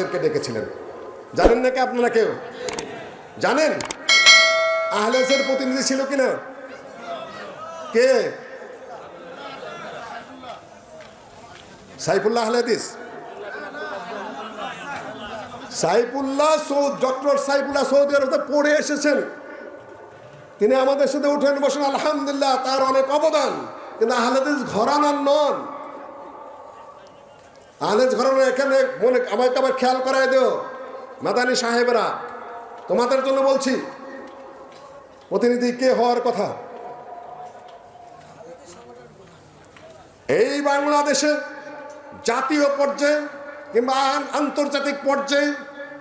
প্রতিনিধিদেরকে ডেকেছিলেন। জানেন নাকি আপনারা কেউ? জানেন? আহলেসের প্রতিনিধি ছিল কিনা? কে? সাইফুল্লাহ আহলেদিস সাইফুল্লাহ সৌদ, ডক্টর সাইফুল্লাহ সৌদি আরবে পড়ে এসেছেন। তিনি আমাদের সাথে উঠেন বসেন, আলহামদুলিল্লাহ, তার অনেক অবদান। কিন্তু আহলেদিস ঘরানার নন। আহলেদ ঘরানা এখানে মনে, আমাকে আবার খেয়াল করাই দিও। মাদানি সাহেবরা, তোমাদের জন্য বলছি, প্রতিনিধি কে হওয়ার কথা? এই বাংলাদেশে জাতীয় পর্যায়ে কিংবা আন্তর্জাতিক পর্যায়ে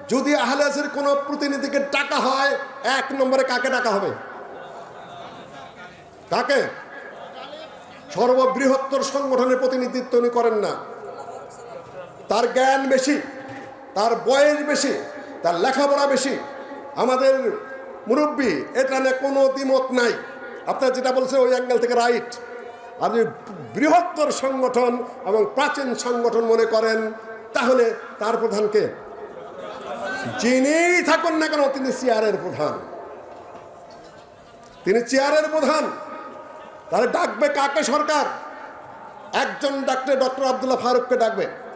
যদি আহলেসের কোনো প্রতিনিধিকে ডাকা হয়, এক নম্বরে কাকে ডাকা হবে? কাকে? সর্ববৃহত্তর সংগঠনের প্রতিনিধিত্ব উনি করেন না। তার জ্ঞান বেশি, তার বয়স বেশি, তার লেখাপড়া বেশি। আমাদের মুরব্বী এটা নিয়ে কোনো দ্বিমত নাই। আপনার যেটা বলছে ওই অ্যাঙ্গেল থেকে রাইট। আপনি বৃহত্তর সংগঠন এবং প্রাচীন সংগঠন মনে করেন, তাহলে তার প্রধানকে যিনি থাকুন না কেন, তিনি চেয়ারের প্রধান। তিনি চেয়ারের প্রধান। তাহলে ডাকবে কাকে সরকার? একজন ডাকলে ডক্টর আবদুল্লাহ ফারুককে ডাকবে।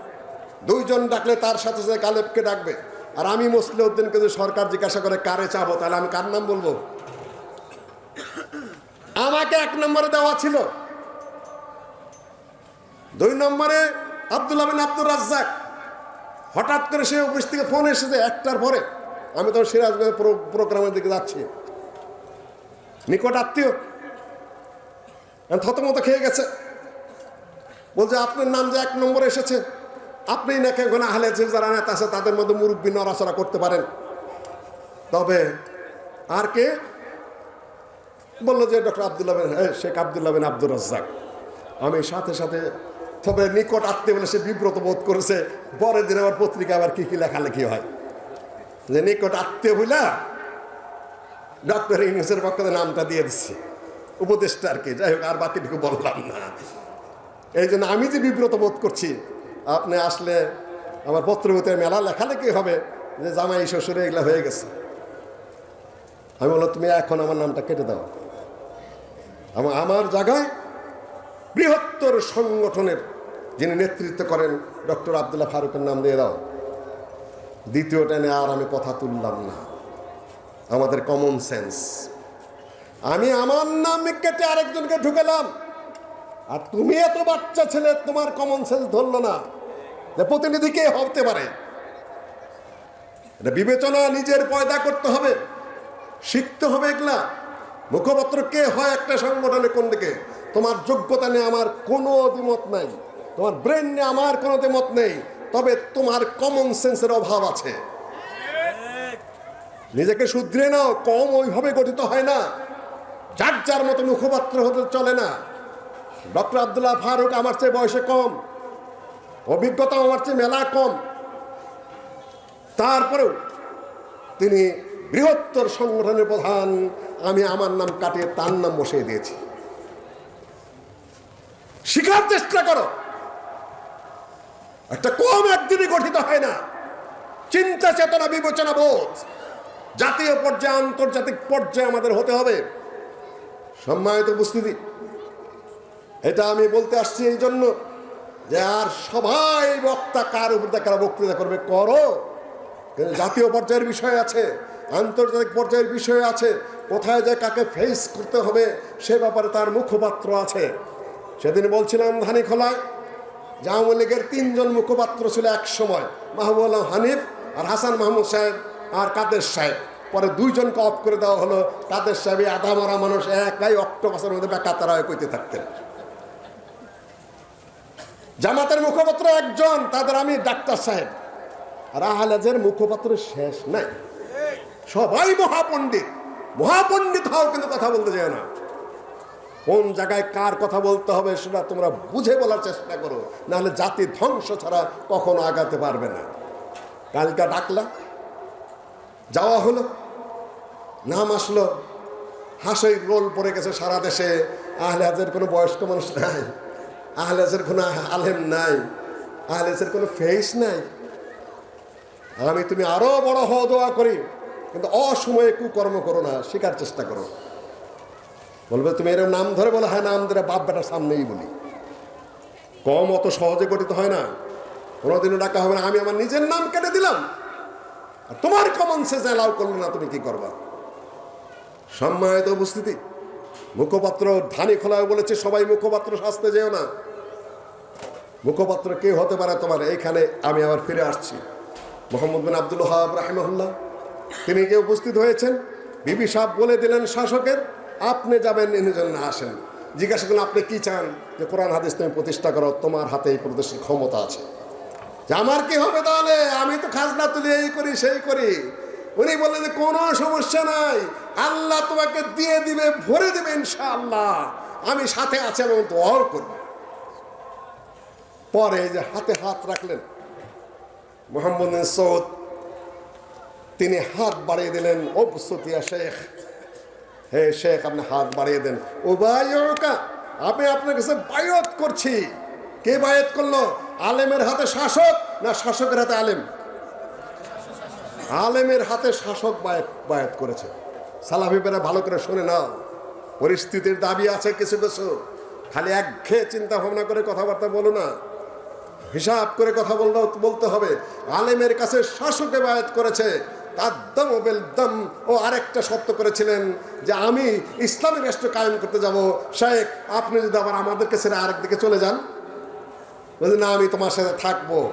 দুইজন ডাকলে তার সাথে সাথে গালেবকে ডাকবে। আর আমি মুসলে উদ্দিনকে যদি সরকার জিজ্ঞাসা করে, কারে চাবো? তাহলে আমি কার নাম বলব? আমাকে এক নম্বরে দেওয়া ছিল। দুই নম্বরে আব্দুল্লাহ বিন আব্দুর রাজ্জাক। হঠাৎ করে সে অফিস থেকে ফোন এসেছে একটার পরে। আমি তখন সিরাজগঞ্জের প্রোগ্রামের দিকে যাচ্ছি। নিকট আত্মীয় থতমত খেয়ে গেছে। বলছে, আপনার নাম যে এক নম্বরে এসেছে? আপনি নাকি আহলে যে যারা নেতা আছে, তাদের মধ্যে মুরব্বী নড়াচড়া করতে পারেন। তবে আর কে? বলল যে ডক্টর আবদুল্লাহ বিন হ্যাঁ শেখ আবদুল্লাহ বিন আব্দুর রাজ্জাক। আমি সাথে সাথে, তবে নিকট আত্মীয় বলে সে বিব্রত বোধ করেছে, পরের দিন আবার পত্রিকা আবার কি কি লেখালেখি হয়। যে নিকট আত্মীয় বুঝলা ডক্টর ইউনুসের পক্ষ নামটা দিয়ে দিচ্ছি উপদেশটা আর কি? যাই হোক, আর বাকিটুকু বললাম না। এই জন্য আমি যে বিব্রত বোধ করছি আপনি আসলে আমার পত্রবতে মেলা লেখালেখি হবে যে জামাই, শ্বশুরে এগুলো হয়ে গেছে। আমি বললাম, তুমি এখন আমার নামটা কেটে দাও। আমার আমার জায়গায় বৃহত্তর সংগঠনের যিনি নেতৃত্ব করেন, ডক্টর আবদুল্লাহ ফারুকের নাম দিয়ে দাও। দ্বিতীয়টা নিয়ে আর আমি কথা তুললাম না। আমাদের কমন সেন্স আমি আমার নাম কেটে আরেকজনকে ঢুকেলাম। আর তুমি এত বাচ্চা ছেলে, তোমার কমন সেন্স ধরলো না। যে প্রতিনিধি কে হতে পারে। বিবেচনা নিজের পয়দা করতে হবে। শিখতে হবে এগুলা। মুখপত্র কে হয় একটা সংগঠনে কোন দিকে? তোমার যোগ্যতা নিয়ে আমার কোনো দ্বিমত নাই। তোমার ব্রেন নিয়ে আমার কোনো দ্বিমত নেই। তবে তোমার কমন সেন্সের অভাব আছে। নিজেকে শুধরে নাও, কম ওইভাবে গঠিত হয় না। যার যার মতো মুখপাত্র হতে চলে না। ডক্টর আবদুল্লাহ ফারুক আমার চেয়ে বয়সে কম অভিজ্ঞতা আমার চেয়ে মেলা কম। তারপরেও তিনি বৃহত্তর সংগঠনের প্রধান, আমি আমার নাম কাটিয়ে তার নাম বসিয়ে দিয়েছি। শিখার চেষ্টা করো। একটা কম একদিনই গঠিত হয় না। চিন্তা চেতনা বিবেচনা বোধ। জাতীয় পর্যায়ে, আন্তর্জাতিক পর্যায়ে আমাদের হতে হবে। সম্মানিত উপস্থিতি এটা আমি বলতে আসছি এই জন্য যে আর সবাই বক্তা কার উপর কারা বক্তৃতা করবে? করো। জাতীয় পর্যায়ের বিষয় আছে, আন্তর্জাতিক পর্যায়ের বিষয় আছে, কোথায় যে কাকে ফেস করতে হবে সে ব্যাপারে তার মুখপাত্র আছে। সেদিন বলছিলাম ধানি খোলায় যে আওয়ামী লীগের তিনজন মুখপাত্র ছিল এক সময় মাহবুব হানিফ আর হাসান মাহমুদ সাহেব আর কাদের সাহেব। পরে দুইজনকে অফ করে দেওয়া হলো, কাদের সাহেব আধা মরা মানুষ একাই অক্টোপাসের মধ্যে বেকাতারা হয়ে কইতে থাকতেন। জামাতের মুখপাত্র একজন, তাদের আমি ডাক্তার সাহেব। আর আহলাজের মুখপাত্র শেষ নাই। সবাই মহাপণ্ডিত। মহাপণ্ডিত হও কিন্তু কথা বলতে যায় না। কোন জায়গায় কার কথা বলতে হবে সেটা তোমরা বুঝে বলার চেষ্টা করো। নাহলে জাতি ধ্বংস ছাড়া কখনো আগাতে পারবে না। কালকা ডাকলা যাওয়া হলো। নাম আসলো। হাসই রোল পড়ে গেছে সারা দেশে। আহলে হাজের কোনো বয়স্ক মানুষ নাই। আহলে হাজের কোনো আলেম নাই আহলে হাজের কোনো ফেস নাই। আমি তুমি আরও বড় হওয়া দোয়া করি, কিন্তু অসময়ে কুকর্ম করো না শেখার চেষ্টা করো। বলবে, তুমি এরকম নাম ধরে বলো হ্যাঁ নাম ধরে বাপ বেটার সামনেই বলি। কম অত সহজে গঠিত হয় না। কোনোদিনও ডাকা হবে না, আমি আমার নিজের নাম কেটে দিলাম। তোমার কমন সেন্স অ্যালাউ করল না, তুমি কি করবা? সম্মানিত উপস্থিতি মুখপাত্র ধানি খোলায় বলেছে, সবাই মুখপাত্র শাস্তে যেও না। মুখপাত্র কে হতে পারে তোমার? এইখানে আমি আবার ফিরে আসছি। মোহাম্মদ বিন আব্দুল হাব রাহিমহুল্লাহ, তিনি যে উপস্থিত হয়েছেন, বিবি সাহেব বলে দিলেন শাসকের, আপনি যাবেন এনে জন্য আসেন। জিজ্ঞাসা করলেন, আপনি কি চান? যে কোরআন হাদিস তুমি প্রতিষ্ঠা করো, তোমার হাতে এই প্রদেশের ক্ষমতা আছে। যে আমার কি হবে তাহলে? আমি তো খাজনা তুলি, এই করি, সেই করি। উনি বললেন যে, কোনো সমস্যা নাই। আল্লাহ তোমাকে দিয়ে দিবে, ভরে দেবে ইনশাআল্লাহ। আমি সাথে আছে এবং দোয়াও করব পরে যে হাতে হাত রাখলেন, মোহাম্মদ সৌদ, তিনি হাত বাড়িয়ে দিলেন অবসতিয়া শেখ। হে শেখ, আপনি হাত বাড়িয়ে দেন। ও ভাইকা আমি আপনার কাছে বায়ত করছি। কে বায়ত করল? আলেমের হাতে শাসক না শাসকের হাতে আলেম? আলেমের হাতে শাসক বায়ত বায়ত করেছে। সালাফিবেরা ভালো করে শুনে নাও। পরিস্থিতির দাবি আছে কিছু কিছু। খালি একঘেয়ে চিন্তা ভাবনা করে কথাবার্তা বলো না। হিসাব করে কথা বলতে বলতে হবে। আলেমের কাছে শাসকে বায়াত করেছে। তার দম বেল দম ও আরেকটা শর্ত করেছিলেন যে আমি ইসলামী রাষ্ট্র কায়েম করতে যাব। শেখ, আপনি যদি আবার আমাদেরকে ছেড়ে আরেক দিকে চলে যান? বলছেন না, আমি তোমার সাথে থাকব।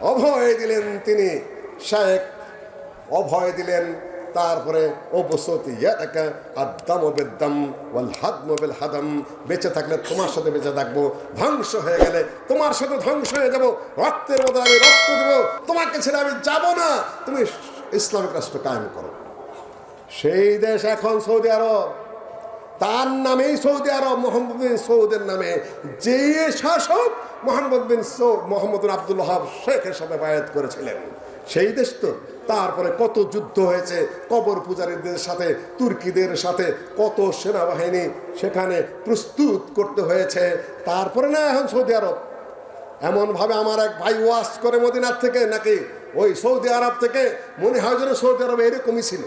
অভয় দিলেন তিনি। শেখ অভয় দিলেন। তারপরে ও বসতি ইয়াদাকা আদাম বেদাম ওয়াল হাদম বেল বেঁচে থাকলে তোমার সাথে বেঁচে থাকব। ধ্বংস হয়ে গেলে তোমার সাথে ধ্বংস হয়ে যাব। রক্তের বদলে আমি রক্ত দেবো। তোমাকে ছেড়ে আমি যাব না। তুমি ইসলামিক রাষ্ট্র কায়েম করো। সেই দেশ এখন সৌদি আরব। তার নামেই সৌদি আরব, মোহাম্মদ বিন সৌদের নামে। যে শাসক মোহাম্মদ বিন সৌ মোহাম্মদ বিন আব্দুল শেখের সাথে বায়াত করেছিলেন। সেই দেশ তো। তারপরে কত যুদ্ধ হয়েছে, কবর পূজারীদের সাথে, তুর্কিদের সাথে, কত সেনাবাহিনী সেখানে প্রস্তুত করতে হয়েছে। তারপরে না এখন সৌদি আরব। এমনভাবে আমার এক ভাই ওয়াশ করে মদিনার থেকে নাকি, ওই সৌদি আরব থেকে মনে হয় যেন সৌদি আরব এরকমই ছিল।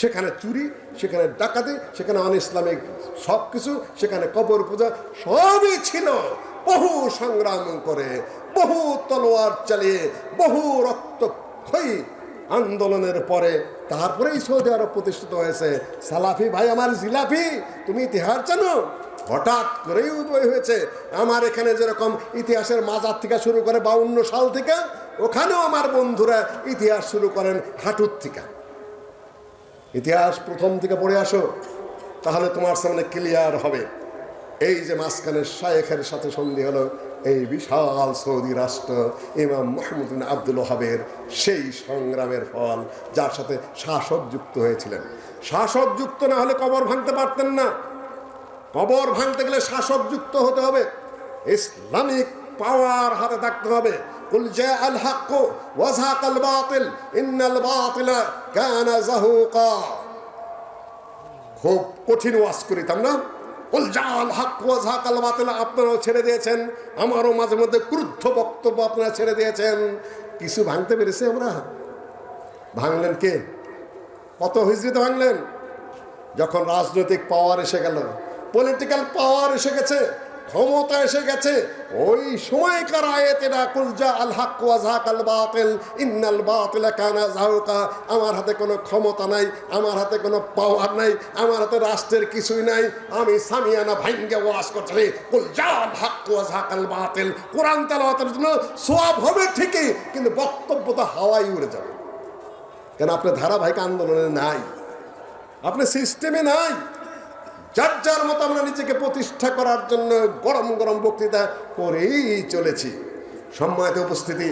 সেখানে চুরি, সেখানে ডাকাতি, সেখানে অন ইসলামিক সব কিছু সেখানে কবর পূজা, সবই ছিল। বহু সংগ্রাম করে, বহু তলোয়ার চালিয়ে, বহু রক্তক্ষয়ী আন্দোলনের পরে তারপরেই সৌদি আরব প্রতিষ্ঠিত হয়েছে। সালাফি, ভাই, আমার জিলাফি তুমি ইতিহাস জানো? হঠাৎ করেই উদয় হয়েছে। আমার এখানে যেরকম ইতিহাসের মাজার থেকে শুরু করে বাউন্ন সাল থেকে, ওখানেও আমার বন্ধুরা ইতিহাস শুরু করেন হাঁটুর থেকে। ইতিহাস প্রথম থেকে পড়ে আসো, তাহলে তোমার সামনে ক্লিয়ার হবে। এই যে মাঝখানে শায়েখের সাথে সন্ধি হলো এই বিশাল সৌদি রাষ্ট্র ইমাম মোহাম্মদ আব্দুল ওহাবের সেই সংগ্রামের ফল যার সাথে শাসক যুক্ত হয়েছিলেন শাসক যুক্ত না হলে কবর ভাঙতে পারতেন না কবর ভাঙতে গেলে শাসক যুক্ত হতে হবে ইসলামিক পাওয়ার হাতে থাকতে হবে قل جاء الحق وزهق الباطل إن الباطل كان زهوقا খুব কঠিন ওয়াজ করিতাম না হাক আপনারাও ছেড়ে দিয়েছেন। আমারও মাঝে মধ্যে ক্রুদ্ধ বক্তব্য আপনারা ছেড়ে দিয়েছেন। কিছু ভাঙতে পেরেছি আমরা? ভাঙলেন কে? কত হিজড়িতে ভাঙলেন? যখন রাজনৈতিক পাওয়ার এসে গেল পলিটিক্যাল পাওয়ার এসে গেছে ক্ষমতা এসে গেছে। ওই সময়কার আয়াতেরা কুলজা আল হাক ওয়াজহাক আল বাতিল, ইন্নাল বাতিল কানা জাহুকা আমার হাতে কোনো ক্ষমতা নাই, আমার হাতে কোনো পাওয়ার নাই, আমার হাতে রাষ্ট্রের কিছুই নাই। আমি সামিয়ানা ভাঙ্গে ওয়াজ করছি কুলজা আল হাক ওয়াজহাক আল বাতিল। কোরআন তেলাওয়াতের জন্য সোয়াব হবে ঠিকই, কিন্তু বক্তব্য তো হাওয়াই উড়ে যাবে। কেন, আপনার ধারাবাহিক আন্দোলনে নাই? আপনার সিস্টেমে নাই? যার যার মতো আমরা নিজেকে প্রতিষ্ঠা করার জন্য গরম গরম বক্তৃতা করেই চলেছি। সম্মানিত উপস্থিতি,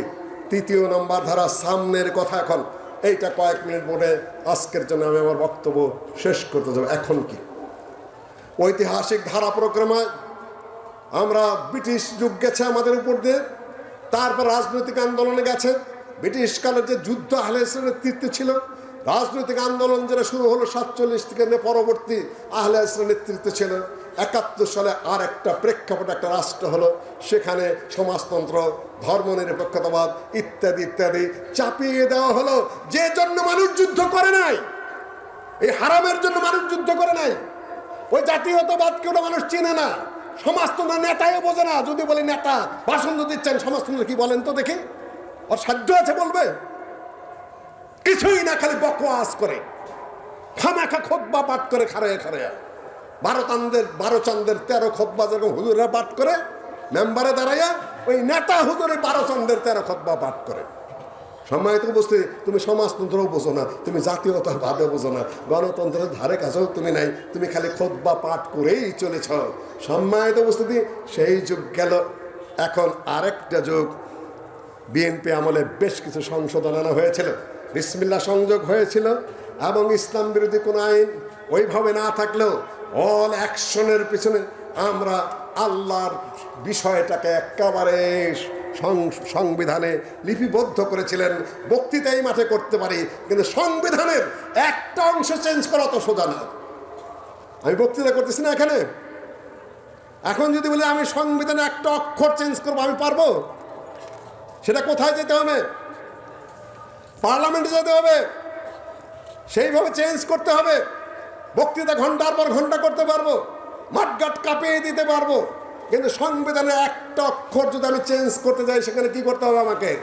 তৃতীয় নম্বর ধারা সামনের কথা এখন। এইটা কয়েক মিনিট বলে আজকের জন্য আমি আমার বক্তব্য শেষ করতে যাব। এখন কি? ঐতিহাসিক ধারা প্রক্রমায় আমরা ব্রিটিশ যুগ গেছে আমাদের উপর দিয়ে, তারপর রাজনৈতিক আন্দোলনে গেছে। ব্রিটিশ কালের যে যুদ্ধ আহলে নেতৃত্বে ছিল রাজনৈতিক আন্দোলন যেটা শুরু হলো সাতচল্লিশ থেকে পরবর্তী আহলে ইসলাম নেতৃত্ব ছিল। একাত্তর সালে আর একটা প্রেক্ষাপট একটা রাষ্ট্র হলো। সেখানে সমাজতন্ত্র, ধর্মনিরপেক্ষতাবাদ ইত্যাদি ইত্যাদি চাপিয়ে দেওয়া হলো। যে জন্য মানুষ যুদ্ধ করে নাই, এই হারামের জন্য মানুষ যুদ্ধ করে নাই। ওই জাতীয়তাবাদকে ওটা মানুষ চেনে না। সমাজতন্ত্র নেতাও বোঝে না। যদি বলে নেতা, ভাষণ তো দিচ্ছেন সমাজতন্ত্র কি বলেন তো দেখি। ওর সাধ্য আছে বলবে? কিছুই না, খালি বকওয়াস করে। খামাখা খোদ্া পাঠ করে খারে খারে বারো চান্দের বারো চান্দের তেরো খোদ্া যেরকম হুজুররা পাঠ করে, মেম্বারে দাঁড়াইয়া ওই নেতা হুজুরে বারো চান্দের তেরো খোদ্া পাঠ করে। সম্মানিত বুঝতে তুমি সমাজতন্ত্রও বোঝো না, তুমি জাতীয়তা ভাবে বোঝো না, গণতন্ত্রের ধারে কাছেও তুমি নাই, তুমি খালি খোদ্া পাঠ করেই চলেছ। সম্মানিত উপস্থিতি, সেই যুগ গেল। এখন আরেকটা যুগ। বিএনপি আমলে বেশ কিছু সংশোধন আনা হয়েছিল। বিসমিল্লা সংযোগ হয়েছিল এবং ইসলাম বিরোধী কোনো আইন ওইভাবে না থাকলেও অল অ্যাকশনের পিছনে আমরা আল্লাহর বিষয়টাকে একেবারে সংবিধানে লিপিবদ্ধ করেছিলেন। বক্তৃতাই মাঠে করতে পারি, কিন্তু সংবিধানের একটা অংশ চেঞ্জ করা তো সোজা না। আমি বক্তৃতা করতেছি না এখানে? এখন যদি বলি আমি সংবিধানে একটা অক্ষর চেঞ্জ করব, আমি পারব? সেটা কোথায় যেতে হবে? পার্লামেন্টে যেতে হবে। সেইভাবে চেঞ্জ করতে হবে। বক্তৃতা ঘণ্টার পর ঘণ্টা করতে পারব। মাঠঘাট কাঁপিয়ে দিতে পারব। কিন্তু সংবিধানে একটা অক্ষর যদি আমি চেঞ্জ করতে যাই, সেখানে কি করতে হবে আমাকে?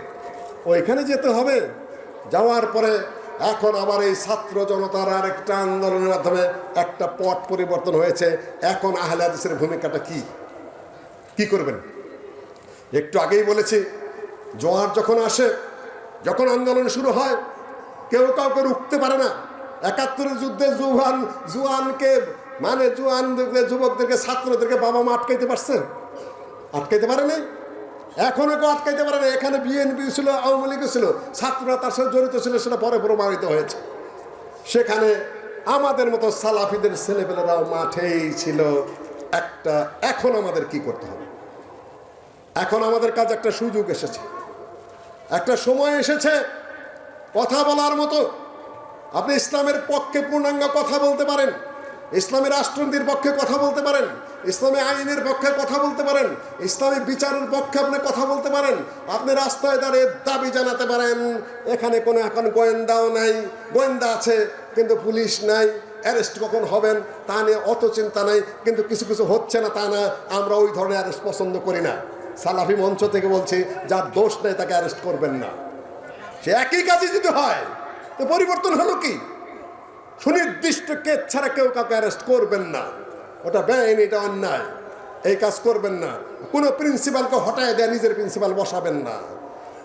ওইখানে যেতে হবে। যাওয়ার পরে এখন আবার এই ছাত্র জনতার আর একটা আন্দোলনের মাধ্যমে একটা পট পরিবর্তন হয়েছে। এখন আহলে হাদিসের ভূমিকাটা কি? কি করবেন? একটু আগেই বলেছি, জোয়ার যখন আসে যখন আন্দোলন শুরু হয়, কেউ কাউকে রুখতে পারে না। একাত্তরের যুদ্ধে জুয়ান, জুয়ানকে মানে জুয়ানদেরকে, যুবকদেরকে, ছাত্রদেরকে বাবা মা আটকাইতে পারছে? আটকাইতে পারে নাই? এখনও কেউ আটকাইতে পারে না এখানে বিএনপি ছিল, আওয়ামী লীগও ছিল, ছাত্ররা তার সাথে জড়িত ছিল, সেটা পরে প্রমাণিত হয়েছে। সেখানে আমাদের মতো সালাফিদের ছেলেপেলেরাও মাঠেই ছিল। একটা, এখন আমাদের কি করতে হবে? এখন আমাদের কাছে একটা সুযোগ এসেছে। একটা সময় এসেছে কথা বলার মতো। আপনি ইসলামের পক্ষে পূর্ণাঙ্গ কথা বলতে পারেন। ইসলামী রাষ্ট্রনীতির পক্ষে কথা বলতে পারেন। ইসলামী আইনের পক্ষে কথা বলতে পারেন। ইসলামী বিচারের পক্ষে আপনি কথা বলতে পারেন। আপনি রাস্তায় দাঁড়িয়ে দাবি জানাতে পারেন, এখানে কোনো এখন গোয়েন্দাও নাই, গোয়েন্দা আছে, কিন্তু পুলিশ নাই, অ্যারেস্ট কখন হবেন তা নিয়ে অত চিন্তা নাই, কিন্তু কিছু কিছু হচ্ছে না তা না, আমরা ওই ধরনের অ্যারেস্ট পছন্দ করি না। সালাফি মঞ্চ থেকে বলছি, যার দোষ নেই তাকে অ্যারেস্ট করবেন না। সে একই কাজে যদি হয়, তো পরিবর্তন হলো কি? সুনির্দিষ্ট কেস ছাড়া কেউ কাউকে অ্যারেস্ট করবেন না। ওটা বেআইনি, এটা অন্যায়। এই কাজ করবেন না। কোনো প্রিন্সিপালকে হটায় দেয়, নিজের প্রিন্সিপাল বসাবেন না।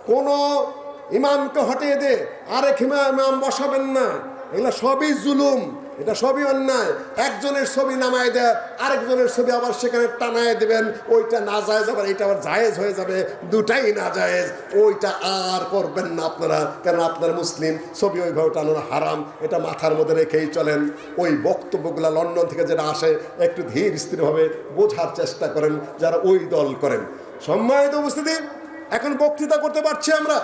কোনো ইমামকে হটিয়ে দে আরেক ইমা- ইমাম বসাবেন না। এগুলো সবই জুলুম। এটা সবই অন্যায়। একজনের ছবি নামায় দেয়, আরেকজনের ছবি আবার সেখানে টানায় দেবেন, ওইটা না জায়েজ আবার এটা আবার জায়েজ হয়ে যাবে, দুটাই না জায়েজ। ওইটা আর করবেন না আপনারা কারণ আপনার মুসলিম ছবি ওইভাবে টানানো হারাম, এটা মাথার মধ্যে রেখেই চলেন। ওই বক্তব্যগুলো লন্ডন থেকে যেটা আসে, একটু ধীর স্থিরভাবে বোঝার চেষ্টা করেন, যারা ওই দল করেন। সম্মানিত উপস্থিতি, এখন বক্তৃতা করতে পারছি আমরা,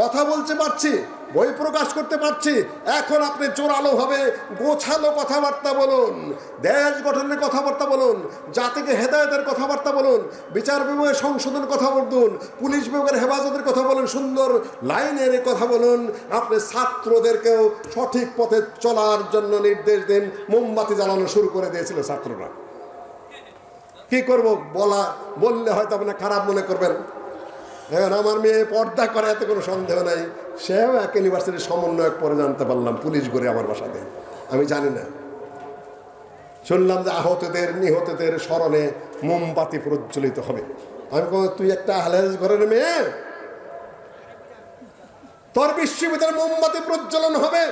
কথা বলতে পারছি। বই প্রকাশ করতে পারছি। এখন আপনি জোরালো ভাবে গোছালো কথাবার্তা বলুন, দেশ গঠনের কথাবার্তা বলুন, জাতিকে হেদায়তের কথাবার্তা বলুন, বিচার বিভাগের সংশোধন কথা বলুন, পুলিশ বিভাগের হেফাজতের কথা বলুন, সুন্দর লাইনের কথা বলুন, আপনি ছাত্রদেরকেও সঠিক পথে চলার জন্য নির্দেশ দিন, মোমবাতি জ্বালানো শুরু করে দিয়েছিল ছাত্ররা। কি করব বলা, বললে হয়তো আপনি খারাপ মনে করবেন। এখন আমার মেয়ে পর্দা করে, এতে কোনো সন্দেহ নাই। সেও এক ইউনিভার্সিটির সমন্বয়ক পরে জানতে পারলাম, পুলিশ করে আমার বাসাতে। আমি জানি না। শুনলাম যে আহতদের নিহতদের স্মরণে মোমবাতি প্রজ্বলিত হবে। আমি তুই একটা আহলেজ ঘরের মেয়ে? তোর বিশ্ববিদ্যালয়ে মোমবাতি প্রজ্বলন হবে?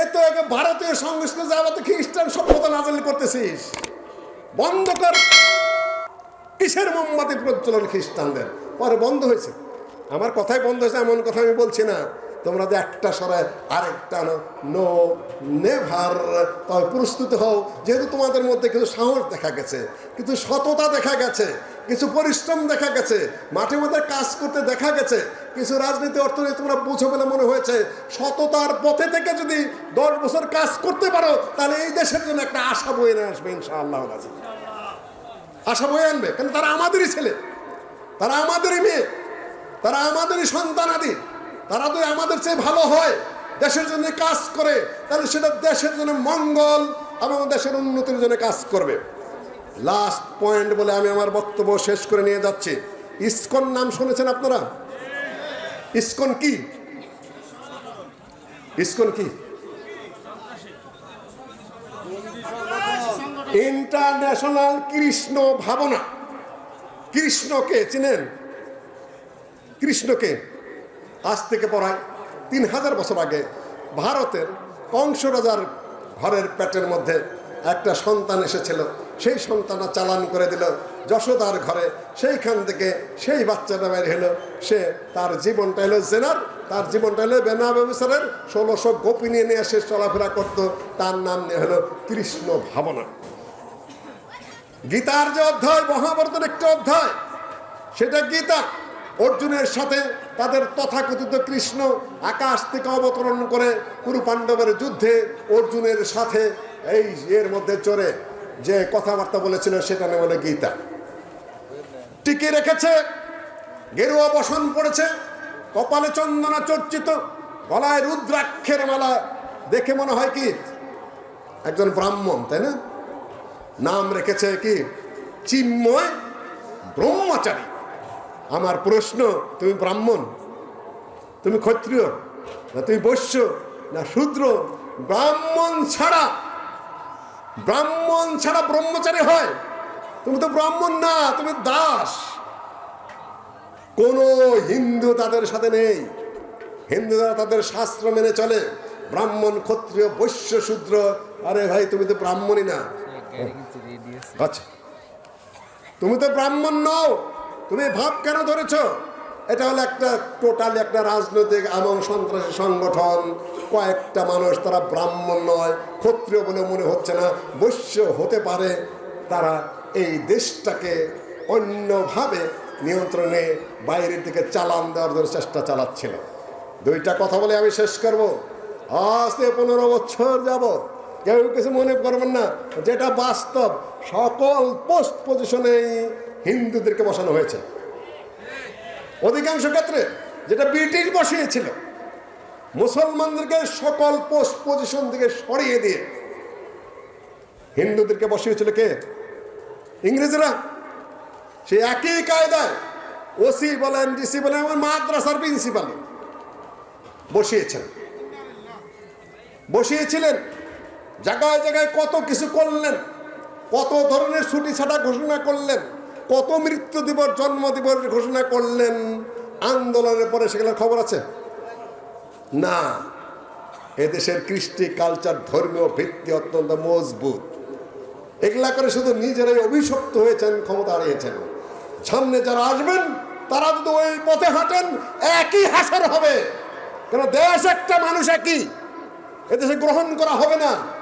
এ তো একে ভারতীয় সংস্কৃতি যাওয়াতে খ্রিস্টান সভ্যতা নাজালি করতেছিস। বন্ধ কর। কিসের মোমবাতি প্রচলন খ্রিস্টানদের? পরে বন্ধ হয়েছে। আমার কথাই বন্ধ হয়েছে, এমন কথা আমি বলছি না। তোমরা যে একটা সরে আরেকটা নো নেভার তবে প্রস্তুত হও। যেহেতু তোমাদের মধ্যে কিছু সাহস দেখা গেছে, কিছু সততা দেখা গেছে, কিছু পরিশ্রম দেখা গেছে মাঠে মধ্যে কাজ করতে দেখা গেছে, কিছু রাজনীতি, অর্থনীতি তোমরা বুঝো বলে মনে হয়েছে, সততার পথে থেকে যদি দশ বছর কাজ করতে পারো, তাহলে এই দেশের জন্য একটা আশা বয়ে নিয়ে আসবে ইনশাআল্লাহ। আশা বয়ে আনবে। কেন তারা আমাদেরই ছেলে। তারা আমাদেরই মেয়ে। তারা আমাদেরই সন্তানাদি তারা যদি আমাদের চেয়ে ভালো হয়, দেশের জন্য কাজ করে, তাহলে সেটা দেশের জন্য মঙ্গল এবং দেশের উন্নতির জন্য কাজ করবে। লাস্ট পয়েন্ট বলে আমি আমার বক্তব্য শেষ করে নিয়ে যাচ্ছি। ইস্কন নাম শুনেছেন আপনারা? ইস্কন কি? ইসকন কি? ইন্টারন্যাশনাল কৃষ্ণ ভাবনা। কৃষ্ণকে চিনেন? কৃষ্ণকে। আজ থেকে পড়ায় তিন হাজার বছর আগে ভারতের কংস রাজার ঘরের পেটের মধ্যে একটা সন্তান এসেছিল। সেই সন্তানটা চালান করে দিল যশোদার ঘরে। সেইখান থেকে সেই বাচ্চাটা বের হলো। সে তার জীবনটা এলো জেনার। তার জীবনটা হলো বেনা ব্যবসারের ষোলোশো গোপী নিয়ে নিয়ে সে চলাফেরা করত। তার নাম নিয়ে হলো কৃষ্ণ ভাবনা। গীতার যে অধ্যায়, মহাভারতের একটা অধ্যায়, সেটা গীতা। অর্জুনের সাথে তাদের তথাকথিত কৃষ্ণ আকাশ থেকে অবতরণ করে কুরু পাণ্ডবের যুদ্ধে অর্জুনের সাথে এই এর মধ্যে চড়ে। যে কথাবার্তা বলেছিল, সেটা নিয়ে বলে গীতা। টিকে রেখেছে, গেরুয়া বসন পড়েছে, কপালে চন্দনা চর্চিত, গলায় রুদ্রাক্ষের মালা। দেখে মনে হয় কি, একজন ব্রাহ্মণ, তাই না? নাম রেখেছে কি? চিন্ময় ব্রহ্মচারী। আমার প্রশ্ন, তুমি ব্রাহ্মণ? তুমি ক্ষত্রিয়? না তুমি বৈশ্য? না শূদ্র? ব্রাহ্মণ ছাড়া। ব্রাহ্মণ ছাড়া ব্রহ্মচারী হয়? তুমি তো ব্রাহ্মণ না, তুমি দাস। কোন হিন্দু তাদের সাথে নেই। হিন্দুরা তাদের শাস্ত্র মেনে চলে। ব্রাহ্মণ, ক্ষত্রিয়, বৈশ্য, শূদ্র। আরে ভাই, তুমি তো ব্রাহ্মণই না। আচ্ছা। তুমি তো ব্রাহ্মণ নও তুমি ভাব কেন ধরেছ? এটা হলো একটা টোটাল একটা রাজনৈতিক এবং সন্ত্রাসী সংগঠন। কয়েকটা মানুষ তারা ব্রাহ্মণ নয় ক্ষত্রিয় বলে মনে হচ্ছে না বৈশ্য হতে পারে। তারা এই দেশটাকে অন্যভাবে নিয়ন্ত্রণে বাইরের দিকে চালান দেওয়ার জন্য চেষ্টা চালাচ্ছিল। দুইটা কথা বলে আমি শেষ করব। আজ পনেরো বছর যাবত কেউ কিছু মনে করবেন না, যেটা বাস্তব, সকল পোস্ট পজিশনেই হিন্দুদেরকে বসানো হয়েছে। অধিকাংশ ক্ষেত্রে যেটা ব্রিটিশ বসিয়েছিল, মুসলমানদেরকে সকল পোস্ট পজিশন থেকে সরিয়ে দিয়ে হিন্দুদেরকে বসিয়েছিল কে? ইংরেজরা। সে একই কায়দায় ওসি বলেন ডিসি বলেন আমার মাদ্রাসার প্রিন্সিপাল বসিয়েছেন। বসিয়েছিলেন জায়গায় জায়গায় কত কিছু করলেন, কত ধরনের ছুটি ছাটা ঘোষণা করলেন, কত মৃত্যু দিবস, জন্ম দিবস ঘোষণা করলেন, আন্দোলনের পরে সেগুলোর খবর আছে? না। এদেশের কৃষ্টি, কালচার, ধর্মীয় ভিত্তি অত্যন্ত মজবুত। এগুলা করে শুধু নিজেরাই অভিশপ্ত হয়েছেন, ক্ষমতা হারিয়েছেন। সামনে যারা আসবেন, তারা যদি ওই পথে হাঁটেন, একই হাসার হবে। কেন দেশ একটা মানুষ একই। এদেশে গ্রহণ করা হবে না।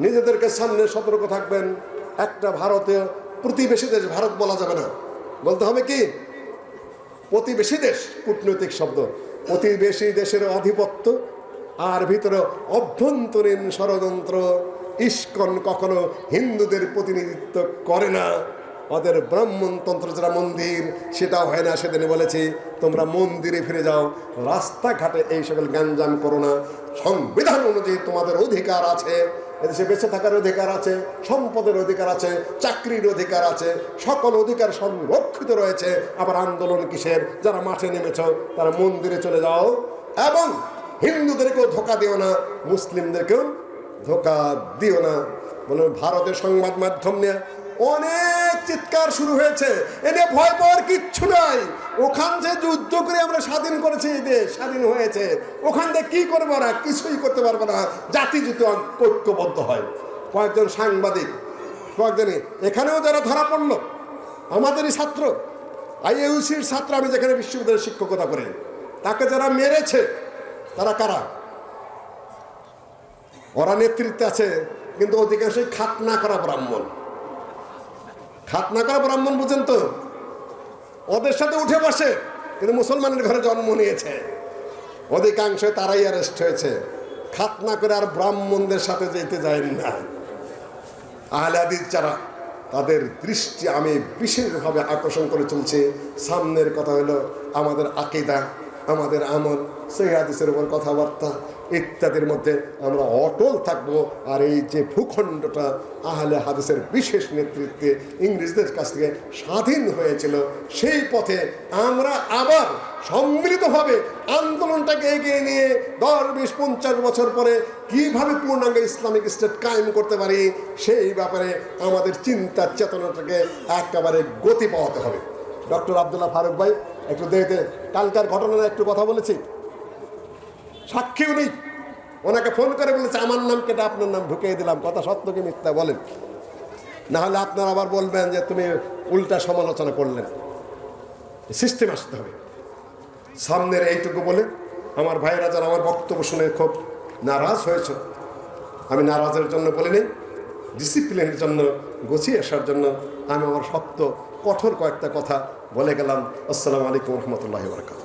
নিজেদেরকে সামনে সতর্ক থাকবেন। একটা ভারতীয় প্রতিবেশী দেশ ভারত বলা যাবে না। বলতে হবে কি? প্রতিবেশী দেশ, কূটনৈতিক শব্দ। প্রতিবেশী দেশের আধিপত্য আর ভিতরে অভ্যন্তরীণ ষড়যন্ত্র, ইস্কন কখনো হিন্দুদের প্রতিনিধিত্ব করে না। ওদের ব্রাহ্মণতন্ত্র যারা মন্দির, সেটাও হয় না, সেদিনে বলেছি, তোমরা মন্দিরে ফিরে যাও, রাস্তাঘাটে এই সকল গ্যাঞ্জাম করো না। সংবিধান অনুযায়ী তোমাদের অধিকার আছে। এদেশে বেঁচে থাকার অধিকার আছে, সম্পদের অধিকার আছে, চাকরির অধিকার আছে, সকল অধিকার সংরক্ষিত রয়েছে। আবার আন্দোলন কিসের? যারা মাঠে নেমেছ, তারা মন্দিরে চলে যাও। এবং হিন্দুদেরকেও ধোকা দিও না, মুসলিমদেরকেও ধোকা দিও না। বলে ভারতের সংবাদ মাধ্যম নিয়ে অনেক চিৎকার শুরু হয়েছে। এনে ভয় পাওয়ার কিচ্ছু নাই। ওখান যে যুদ্ধ করে আমরা স্বাধীন করেছি, এই দেশ স্বাধীন হয়েছে। ওখান থেকে কি করব না কিছুই করতে পারব না। জাতি যদি ঐক্যবদ্ধ হয়। কয়েকজন সাংবাদিক, কয়েকজনই। এখানেও যারা ধরা পড়ল, আমাদেরই ছাত্র। আইএউসির ছাত্র আমি যেখানে বিশ্ববিদ্যালয়ের শিক্ষকতা করি তাকে যারা মেরেছে, তারা কারা? ওরা নেতৃত্বে আছে, কিন্তু অধিকাংশই খাতনা করা ব্রাহ্মণ। খাতনা করা ব্রাহ্মণ বুঝেন তো? ওদের সাথে উঠে বসে, কিন্তু মুসলমানের ঘরে জন্ম নিয়েছে। অধিকাংশ তারাই অ্যারেস্ট হয়েছে। খাতনা করে আর ব্রাহ্মণদের সাথে যেতে যায়নি না। আহলাদির যারা, তাদের দৃষ্টি আমি বিশেষভাবে আকর্ষণ করে চলছে সামনের কথা হলো আমাদের আকিদা, আমাদের আমল, সেই হাদিসের উপর কথাবার্তা ইত্যাদির মধ্যে আমরা অটল থাকব আর এই যে ভূখণ্ডটা আহলে হাদিসের বিশেষ নেতৃত্বে ইংরেজদের কাছ থেকে স্বাধীন হয়েছিল, সেই পথে আমরা আবার সম্মিলিতভাবে আন্দোলনটাকে এগিয়ে নিয়ে দশ, বিশ, পঞ্চাশ বছর পরে কীভাবে পূর্ণাঙ্গ ইসলামিক স্টেট কায়েম করতে পারি, সেই ব্যাপারে আমাদের চিন্তা চেতনাটাকে একেবারে গতি পাওয়াতে হবে। ডক্টর আবদুল্লাহ ফারুক ভাই, একটু দেখতে কালকার ঘটনার একটু কথা বলেছি। সাক্ষীও নেই ওনাকে ফোন করে বলেছে, আমার নাম কেটে আপনার নাম ঢুকিয়ে দিলাম। কথা সত্য কি মিথ্যা বলেন? না হলে আপনারা আবার বলবেন যে তুমি উল্টা সমালোচনা করলেন। সিস্টেম আসতে হবে। সামনের এইটুকু বলে আমার ভাইয়েরা যারা আমার বক্তব্য শুনে খুব নারাজ হয়েছে, আমি নারাজের জন্য বলে নেই ডিসিপ্লিনের জন্য, গুছিয়ে আসার জন্য আমি আমার শক্ত, কঠোর কয়েকটা কথা বলে গেলাম। আসসালামু আলাইকুম রহমতুল্লাহ বরকাত